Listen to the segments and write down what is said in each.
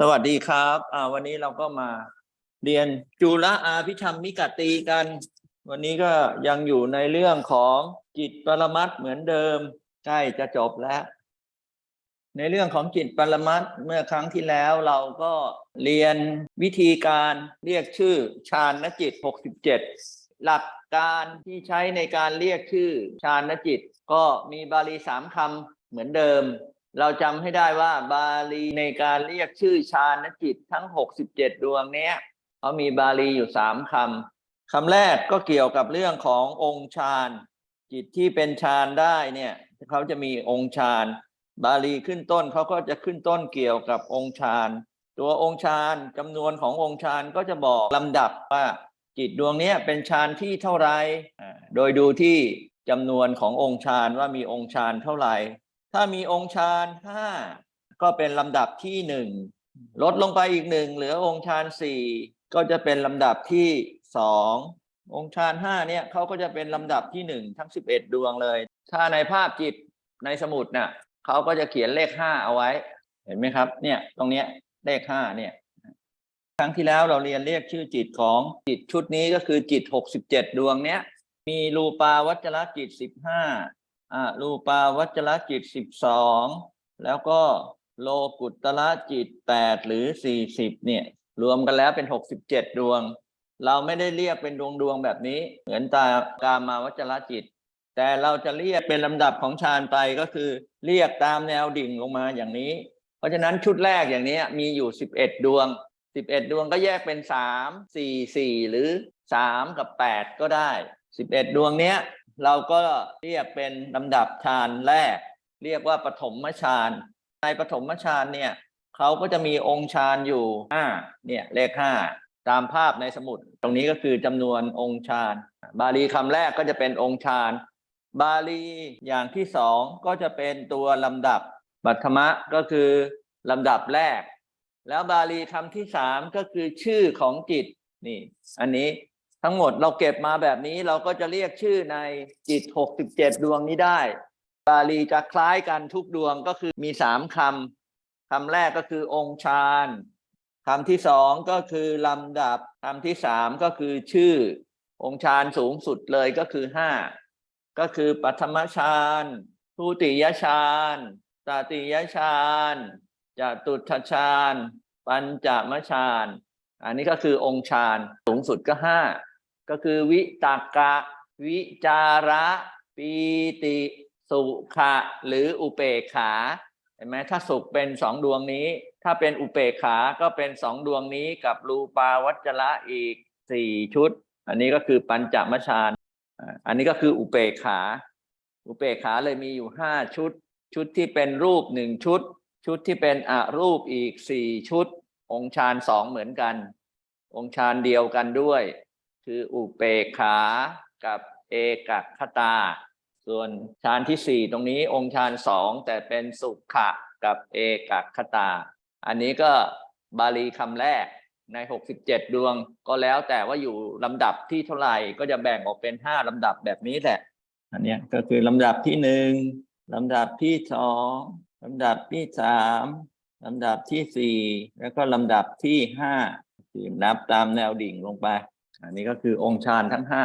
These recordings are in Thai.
สวัสดีครับวันนี้เราก็มาเรียนจุลอาภิธรรมมิกตีกัน วันนี้ก็ยังอยู่ในเรื่องของจิตปรมัตเหมือนเดิม ใกล้จะจบแล้ว ในเรื่องของจิตปรมัตเมื่อครั้งที่แล้วเราก็เรียนวิธีการเรียกชื่อฌานจิต 67 หลักการที่ใช้ในการเรียกชื่อฌานจิต ก็มีบาลีสามคำเหมือนเดิม เราจำให้ได้ว่าบาลีในการเรียกชื่อฌานจิตทั้ง 67 ดวงเนี้ยเขามีบาลีอยู่สามคำคำแรกก็เกี่ยวกับเรื่องขององค์ฌานจิตที่เป็นฌานได้เนี่ยเขาจะมีองค์ฌานบาลีขึ้นต้นเขาก็จะขึ้นต้นเกี่ยวกับองค์ฌานตัวองค์ฌานจำนวนขององค์ฌานก็จะบอกลำดับว่าจิตดวงนี้เป็นฌานที่เท่าไร โดยดูที่จำนวนขององค์ฌานว่ามีองค์ฌานเท่าไหร่ ถ้ามีองค์ฌานห้าก็เป็นลำดับที่หนึ่งลดลงไปอีกหนึ่งเหลือองค์ฌานสี่ก็จะเป็นลำดับที่สององค์ฌานห้าเนี่ยเขาก็จะเป็นลำดับที่หนึ่งทั้งสิบเอ็ดดวงเลย ถ้าในภาพจิตในสมุดน่ะเขาก็จะเขียนเลขห้าเอาไว้ เห็นไหมครับ เนี่ยตรงเนี้ยเลขห้าเนี่ย ครั้งที่แล้วเราเรียนเรียกชื่อจิตของจิตชุดนี้ก็คือจิตหกสิบเจ็ดดวงเนี้ยมีรูปาวัจรจิตสิบห้า อ่ารูปาวัจรจิตสิบสองแล้วก็โลกุตระจิตแปดหรือสี่สิบเนี่ยรวมกันแล้วเป็นหกสิบเจ็ดดวง เราไม่ได้เรียกเป็นดวงดวงแบบนี้ เหมือนตากามาวัจรจิต แต่เราจะเรียกเป็นลำดับของฌานไปก็คือ เรียกตามแนวดิ่งลงมาอย่างนี้ เพราะฉะนั้นชุดแรกอย่างนี้มีอยู่สิบเอ็ดดวงสิบเอ็ดดวงก็แยกเป็นสามสี่สี่หรือสามกับแปดก็ได้สิบเอ็ดดวงเนี้ย เราก็เรียกเป็นลำดับฌานแรก เรียกว่าปฐมฌานในปฐมฌานเนี่ยเขาก็จะมีองค์ฌานอยู่ห้าเนี่ยเลขห้าตามภาพในสมุด ตรงนี้ก็คือจำนวนองค์ฌานบาลีคำแรกก็จะเป็นองค์ฌานบาลีอย่างที่สองก็จะเป็นตัวลำดับปัทมะก็คือลำดับแรก แล้วบาลีคำที่สามก็คือชื่อของจิตนี่ อันนี้ ทั้งหมดเราเก็บมาแบบนี้เราก็จะเรียกชื่อในจิต 67 ดวงนี้ได้บาลีจะคล้ายกันทุกดวงก็คือมีสามคำคำแรกก็คือองค์ฌานคำที่สองก็คือลำดับคำที่สามก็คือชื่อ องค์ฌานสูงสุดเลยก็คือห้าก็คือปัทมฌานทุติยฌานตติยฌานจตุตถฌานปัญจมฌานอันนี้ก็คือองค์ฌานสูงสุดก็ห้า ก็คือวิตากะ วิจาระปีติ สุขะ หรืออุเปขาเห็นไหมถ้าสุขเป็นสองดวงนี้ ถ้าเป็นอุเปขาก็เป็นสองดวงนี้กับรูปาวัจระอีกสี่ชุด อันนี้ก็คือปัญจมฌานอันนี้ก็คืออุเปขา อุเปขาเลยมีอยู่ห้าชุด ชุดที่เป็นรูปหนึ่งชุด ชุดที่เป็นอรูปอีกสี่ชุด องค์ฌานสองเหมือนกัน องค์ฌานเดียวกันด้วย คืออุเปขากับเอกคตา ส่วนฌานที่สี่ตรงนี้องค์ฌานสองแต่เป็นสุขะกับเอกคตา อันนี้ก็บาลีคำแรกใน 67 ดวงก็แล้วแต่ว่าอยู่ลำดับที่เท่าไหร่ก็จะแบ่งออกเป็นห้าลำดับแบบนี้แหละ อันนี้ก็คือลำดับที่หนึ่งลำดับที่สองลำดับที่สามลำดับที่สี่แล้วก็ลำดับที่ห้าที่นับตามแนวดิ่งลงไป อันนี้ก็คือองค์ฌานทั้งห้า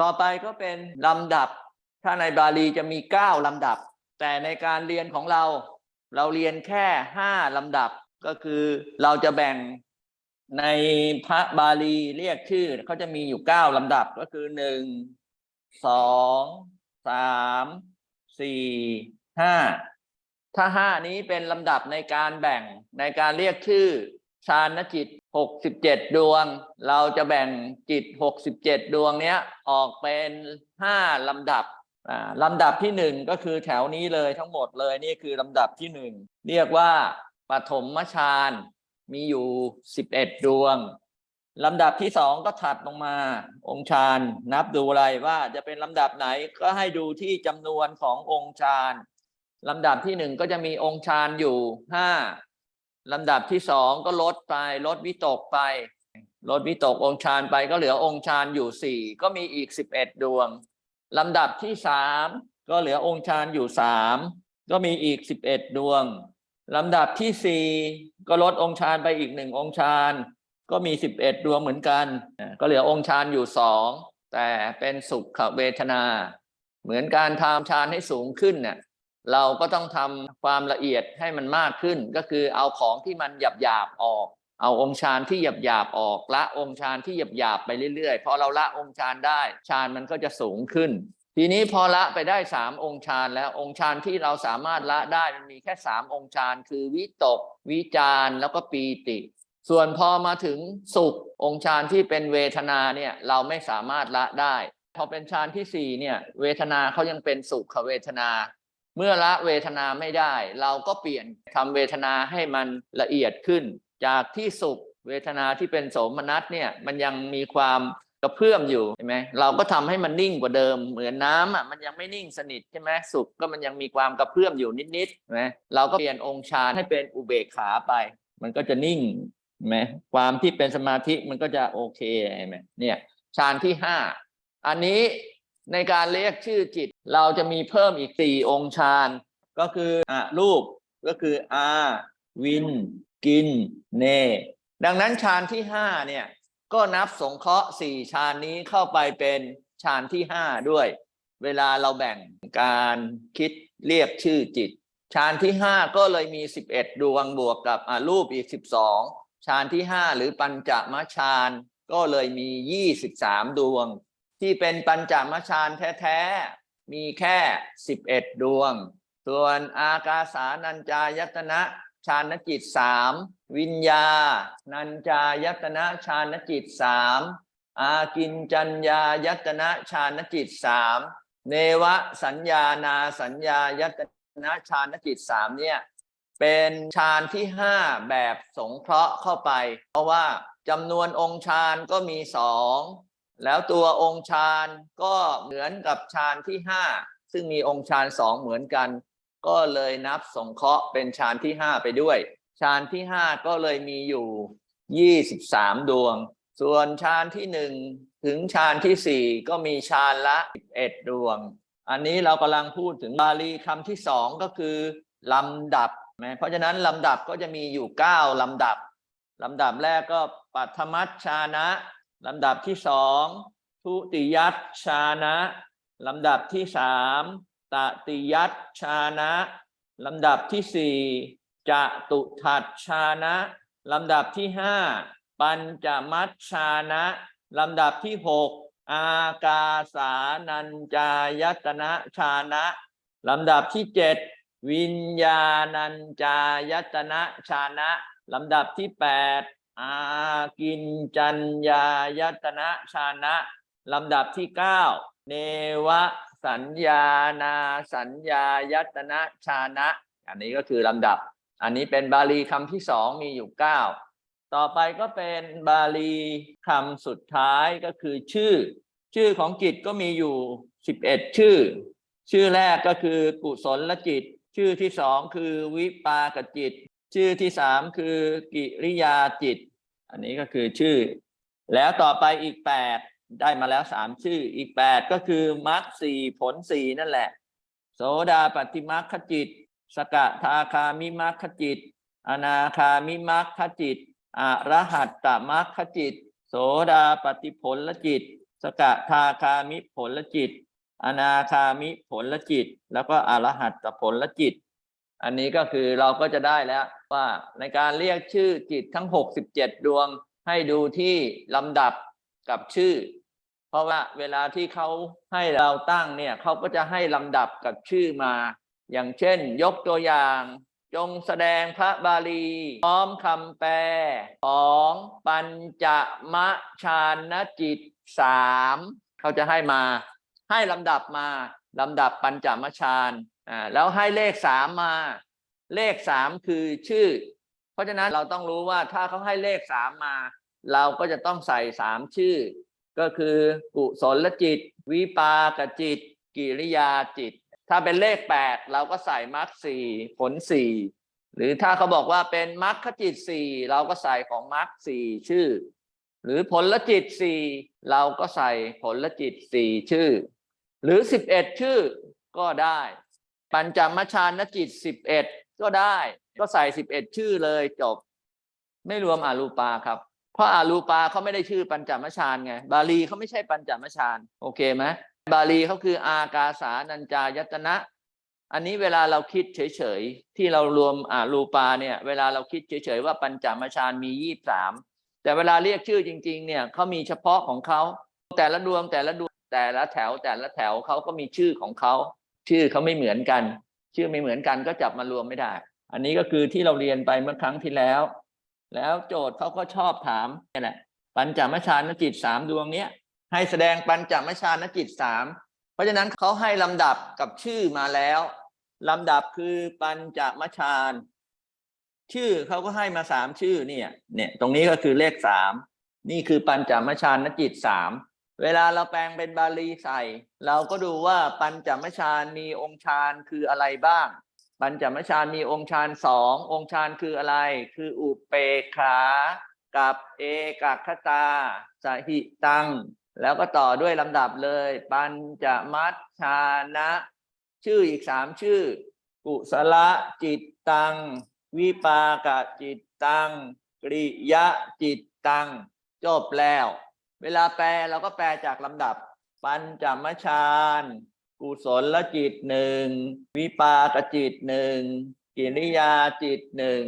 ต่อไปก็เป็นลำดับ ถ้าในบาลีจะมีเก้าลำดับ แต่ในการเรียนของเรา เราเรียนแค่ห้าลำดับก็คือเราจะแบ่งในพระบาลีเรียกชื่อเขาจะมีอยู่เก้าลำดับก็คือหนึ่งสองสามสี่ห้าถ้าห้านี้เป็นลำดับในการแบ่งในการเรียกชื่อ ฌานจิตหกสิบเจ็ดดวง เราจะแบ่งจิตหกสิบเจ็ดดวงเนี้ยออกเป็นห้าลำดับลำดับที่หนึ่งก็คือแถวนี้เลยทั้งหมดเลยนี่คือลำดับที่หนึ่งเรียกว่าปฐมฌานมีอยู่สิบเอ็ดดวงลำดับที่สองก็ถัดลงมา องค์ฌานนับดูอะไรว่าจะเป็นลำดับไหนก็ให้ดูที่จำนวนขององค์ฌานลำดับที่หนึ่งก็จะมีองค์ฌานอยู่ห้า ลำดับที่สองก็ลดไปลดวิตกไป ลดวิตกองค์ฌานไปก็เหลือองค์ฌานอยู่สี่ก็มีอีกสิบเอ็ดดวงลำดับที่สามก็เหลือองค์ฌานอยู่สามก็มีอีกสิบเอ็ดดวงลำดับที่สี่ก็ลดองค์ฌานไปอีกหนึ่งองค์ฌานก็มีสิบเอ็ดดวงเหมือนกัน ก็เหลือองค์ฌานอยู่สองแต่เป็นสุขเวทนา เหมือนการทำฌานให้สูงขึ้นเนี่ย เราก็ต้องทำความละเอียดให้มันมากขึ้น ก็คือเอาของที่มันหยาบหยาบออก เอาองค์ฌานที่หยาบหยาบออกละองค์ฌานที่หยาบหยาบไปเรื่อยๆพอเราละองค์ฌานได้ฌานมันก็จะสูงขึ้น ทีนี้พอละไปได้สามองค์ฌานแล้วองค์ฌานที่เราสามารถละได้มันมีแค่สามองค์ฌานคือวิตก วิจารแล้วก็ปีติ ส่วนพอมาถึงสุของค์ฌานที่เป็นเวทนาเนี่ยเราไม่สามารถละได้พอเป็นฌานที่สี่เนี่ยเวทนาเขายังเป็นสุขเวทนา เมื่อละเวทนาไม่ได้ เราก็เปลี่ยนทำเวทนาให้มันละเอียดขึ้น จากที่สุขเวทนาที่เป็นโสมนัสเนี่ยมันยังมีความกระเพื่อมอยู่ใช่ไหมเราก็ทำให้มันนิ่งกว่าเดิม เหมือนน้ำอะมันยังไม่นิ่งสนิทใช่ไหมสุขก็มันยังมีความกระเพื่อมอยู่นิดๆใช่ไหมเราก็เปลี่ยนองค์ฌานให้เป็นอุเบกขาไป มันก็จะนิ่งใช่ไหมความที่เป็นสมาธิมันก็จะโอเคใช่ไหมเนี่ยฌานที่ห้าอันนี้ในการเรียกชื่อจิตเราจะมีเพิ่มอีกสี่องค์ฌานก็คืออะรูปก็คืออาวิน กิน เน ดังนั้นฌานที่ห้าเนี่ย ก็นับสงเคราะห์สี่ฌานนี้เข้าไปเป็นฌานที่ห้าด้วย เวลาเราแบ่งการคิดเรียกชื่อจิตฌานที่ห้าก็เลยมีสิบเอ็ดดวงบวกกับอะรูปอีกสิบสองฌานที่ห้าหรือปัญจมฌานก็เลยมียี่สิบสามดวง ที่เป็นปัญจมฌานแท้ๆ มีแค่สิบเอ็ดดวง ส่วนอากาสานัญจายตนะฌานจิตสามวิญญา นัญจายตนะฌานจิตสามอากินจัญญายตนะฌานจิตสามเนวสัญญานาสัญญายตนะฌานจิตสามเนี่ยเป็นฌานที่ห้าแบบสงเคราะห์เข้าไป เพราะว่าจำนวนองค์ฌานก็มีสอง แล้วตัวองค์ฌานก็เหมือนกับฌานที่ห้าซึ่งมีองค์ฌานสองเหมือนกัน ก็เลยนับสงเคราะห์เป็นฌานที่ห้าไปด้วยฌานที่ห้าก็เลยมีอยู่ยี่สิบสามดวง ส่วนฌานที่หนึ่งถึงฌานที่สี่ก็มีฌานละสิบเอ็ดดวง อันนี้เรากำลังพูดถึงบาลีคำที่สองก็คือลำดับ เพราะฉะนั้นลำดับก็จะมีอยู่เก้าลำดับลำดับแรกก็ปัทมัชชานะ ลำดับที่สองทุติยัตชานะลำดับที่สามตติยัตชานะลำดับที่สี่จตุทัตชานะลำดับที่ห้าปัญจมัชชานะลำดับที่หกอากาสานัญจายตนะชานะลำดับที่เจ็ดวิญญาณัญจายตนะชานะลำดับที่แปด อากินจัญญายตนะชานะลำดับที่เก้าเนวสัญญานาสัญญายตนะชานะ อันนี้ก็คือลำดับ อันนี้เป็นบาลีคำที่สองมีอยู่เก้าต่อไปก็เป็นบาลีคำสุดท้ายก็คือชื่อ ชื่อของจิตก็มีอยู่สิบเอ็ดชื่อ ชื่อแรกก็คือกุศลจิต ชื่อที่สองคือวิปากจิต ชื่อที่สามคือกิริยาจิต อันนี้ก็คือชื่อ แล้วต่อไปอีกแปดได้มาแล้วสามชื่ออีกแปดก็คือมรรคสี่ผลสี่นั่นแหละ โสดาปฏิมรรคจิต สกทาคามิมรรคจิต อนาคามิมรรคจิตอรหัตตมรรคจิต โสดาปฏิผลจิต สกทาคามิผลจิต อนาคามิผลจิต แล้วก็อรหัตตผลจิต อันนี้ก็คือเราก็จะได้แล้ว ว่าในการเรียกชื่อจิตทั้ง 67 ดวงให้ดูที่ลำดับกับชื่อ เพราะว่าเวลาที่เขาให้เราตั้งเนี่ยเขาก็จะให้ลำดับกับชื่อมา อย่างเช่น ยกตัวอย่าง จงแสดงพระบาลี พร้อมคำแปลของปัญจมะชานจิตสามเขาจะให้มาให้ลำดับมาลำดับปัญจมชานอ่าแล้วให้เลขสามมา เลขสามคือชื่อ เพราะฉะนั้นเราต้องรู้ว่าถ้าเขาให้เลขสามมา เราก็จะต้องใส่สามชื่อ ก็คือกุศลจิต วิปากจิต กิริยาจิต ถ้าเป็นเลขแปดเราก็ใส่มรรคสี่ผลสี่หรือถ้าเขาบอกว่าเป็นมรรคจิตสี่เราก็ใส่ของมรรคสี่ชื่อ หรือผลจิตสี่เราก็ใส่ผลจิตสี่ชื่อ หรือสิบเอ็ดชื่อก็ได้ ปัญจมชานจิตสิบเอ็ด ก็ได้ก็ใส่สิบเอ็ดชื่อเลยจบ ไม่รวมอารูปาครับ เพราะอารูปาเขาไม่ได้ชื่อปัญจมชานไง บาลีเขาไม่ใช่ปัญจมชานโอเคไหมบาลีเขาคืออากาสานัญจายตนะ อันนี้เวลาเราคิดเฉยๆ ที่เรารวมอารูปาเนี่ย เวลาเราคิดเฉยๆว่าปัญจมชานมียี่สามแต่เวลาเรียกชื่อจริง ๆ เนี่ยเขามีเฉพาะของเขาแต่ละดวงแต่ละดวงแต่ละแถวแต่ละแถวเขาก็มีชื่อของเขาชื่อเขาไม่เหมือนกัน ชื่อไม่เหมือนกันก็จับมารวมไม่ได้ อันนี้ก็คือที่เราเรียนไปเมื่อครั้งที่แล้ว แล้วโจทย์เขาก็ชอบถามนี่แหละปัญจมชานจิตสามดวงเนี้ยให้แสดงปัญจมชานจิตสามเพราะฉะนั้นเขาให้ลำดับกับชื่อมาแล้วลำดับคือปัญจมชานชื่อเขาก็ให้มาสามชื่อเนี่ย เนี่ย ตรงนี้ก็คือเลขสามนี่คือปัญจมชานจิตสาม เวลาเราแปลงเป็นบาลีใส่ เราก็ดูว่าปัญจมชานมีองค์ฌานคืออะไรบ้าง ปัญจมฌานมีองค์ฌานสององค์ฌานคืออะไร คืออุเปขากับเอกคตาสหิตัง แล้วก็ต่อด้วยลำดับเลย ปัญจมัชชานะ ชื่ออีกสามชื่อ กุศลจิตตัง วิปากจิตตังกริยะจิตตัง จบแล้ว เวลาแปลเราก็แปลจากลำดับ ปัญจมชานกุศลลจิตหนึ่งวิปากจิตหนึ่งกิริยาจิตหนึ่ง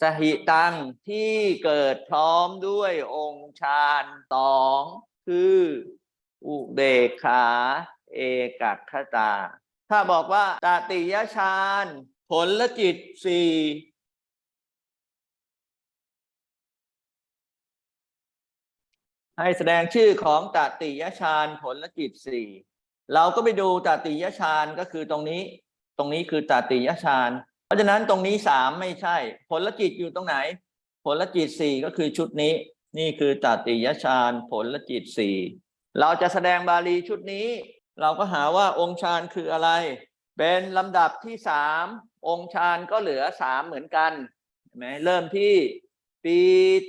สหิตังที่เกิดพร้อมด้วยองค์ฌานสองคืออุเบกขา เอกัคตา ถ้าบอกว่าตติยฌานผลละจิตสี่ ให้แสดงชื่อของตติยฌานผลจิตสี่เราก็ไปดูตติยฌานก็คือตรงนี้ ตรงนี้คือตติยฌานเพราะฉะนั้นตรงนี้สามไม่ใช่ ผลจิตอยู่ตรงไหน ผลจิตสี่ก็คือชุดนี้ นี่คือตติยฌานผลจิตสี่เราจะแสดงบาลีชุดนี้ เราก็หาว่าองค์ฌานคืออะไร เป็นลำดับที่สามองค์ฌานก็เหลือสามเหมือนกันเห็นไหมเริ่มที่ปี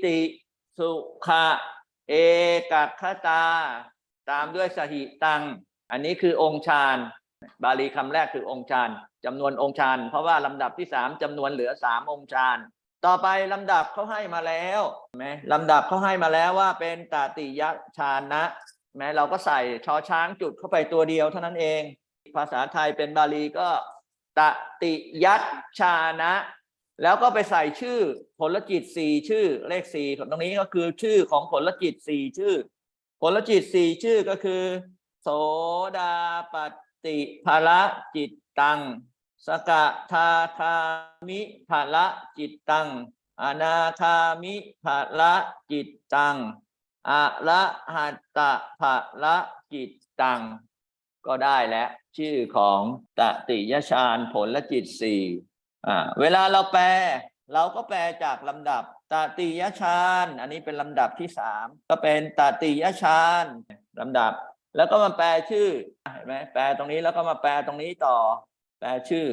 ติสุขะ เอกัคตา ตามด้วยสหิตัง อันนี้คือองค์ฌานบาลีคำแรกคือองค์ฌานจำนวนองค์ฌานเพราะว่าลำดับที่สามจำนวนเหลือสามองค์ฌานต่อไปลำดับเขาให้มาแล้วไหมลำดับเขาให้มาแล้วว่าเป็นตติยฌานนะแม้เราก็ใส่ชอช้างจุดเข้าไปตัวเดียวเท่านั้นเอง ภาษาไทยเป็นบาลีก็ตติยัตชานะ แล้วก็ไปใส่ชื่อผลจิตสี่ชื่อเลขสี่ตรงนี้ก็คือชื่อของผลจิตสี่ชื่อ ผลจิตสี่ชื่อก็คือ โสดาปฏิภละจิตตัง สกทาคามิภละจิตตัง อนาคามิภละจิตตังอะระหัตตะภละจิตตัง ก็ได้แล้ว ชื่อของตติยฌานผลจิตสี่ อ่าเวลาเราแปล เราก็แปลจากลำดับตติยฌานอันนี้เป็นลำดับที่สามก็เป็นตติยฌานลำดับ แล้วก็มาแปลชื่อเห็นไหมแปลตรงนี้แล้วก็มาแปลตรงนี้ต่อ แปลชื่อ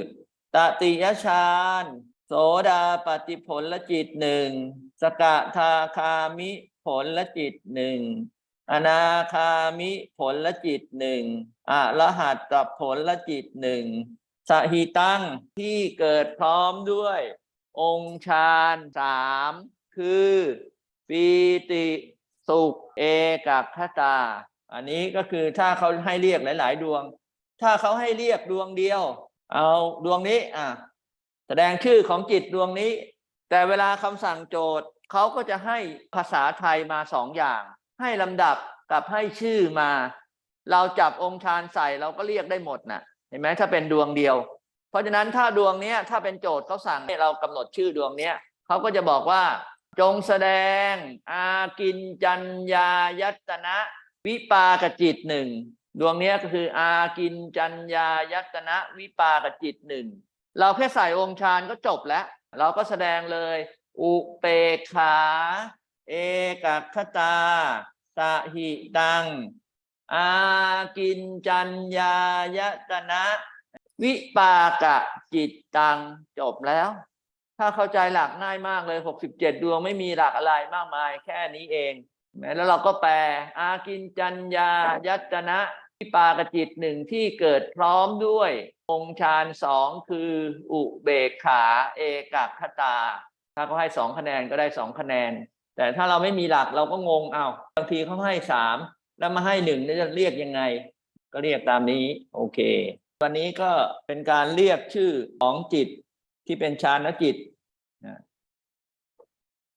ตติยฌานโสดาปฏิผลจิตหนึ่งสกทาคามิผลจิตหนึ่งอนาคามิผลละจิตหนึ่งอะรหัตตผลละจิตหนึ่ง สหิตังที่เกิดพร้อมด้วย องค์ฌานสามคือปีติสุขเอกัคตา อันนี้ก็คือถ้าเขาให้เรียกหลาย ๆ ดวง ถ้าเขาให้เรียกดวงเดียว เอาดวงนี้อะแสดงชื่อของจิตดวงนี้ แต่เวลาคำสั่งโจทย์เขาก็จะให้ภาษาไทยมาสองอย่าง ให้ลำดับกับให้ชื่อมา เราจับองค์ฌานใส่เราก็เรียกได้หมดนะเห็นไหมถ้าเป็นดวงเดียว เพราะฉะนั้นถ้าดวงเนี้ยถ้าเป็นโจทย์เขาสั่งให้เรากำหนดชื่อดวงเนี้ยเขาก็จะบอกว่า จงแสดง อากินจัญญายัตนะ วิปากจิตหนึ่งดวงเนี้ยก็คืออากินจัญญายัตนะ วิปากจิตหนึ่งเราแค่ใส่องค์ฌานก็จบแล้ว เราก็แสดงเลย อุเปขา เอกคตาสหิตัง อากินจัญญายตนะ วิปากะจิตตังจบแล้ว ถ้าเข้าใจหลักง่ายมากเลยหกสิบเจ็ดดวงไม่มีหลักอะไรมากมาย แค่นี้เอง แล้วเราก็แปล อากินจัญญายตนะ วิปากจิตหนึ่งที่เกิดพร้อมด้วย องค์ฌานสองคืออุเบกขาเอกคตา ถ้าเขาให้สองคะแนนก็ได้สองคะแนน แต่ถ้าเราไม่มีหลักเราก็งงเอาบางทีเขาให้สาม แล้วมาให้หนึ่งนี่จะเรียกยังไง ก็เรียกตามนี้ โอเค วันนี้ก็เป็นการเรียกชื่อของจิตที่เป็นฌานจิต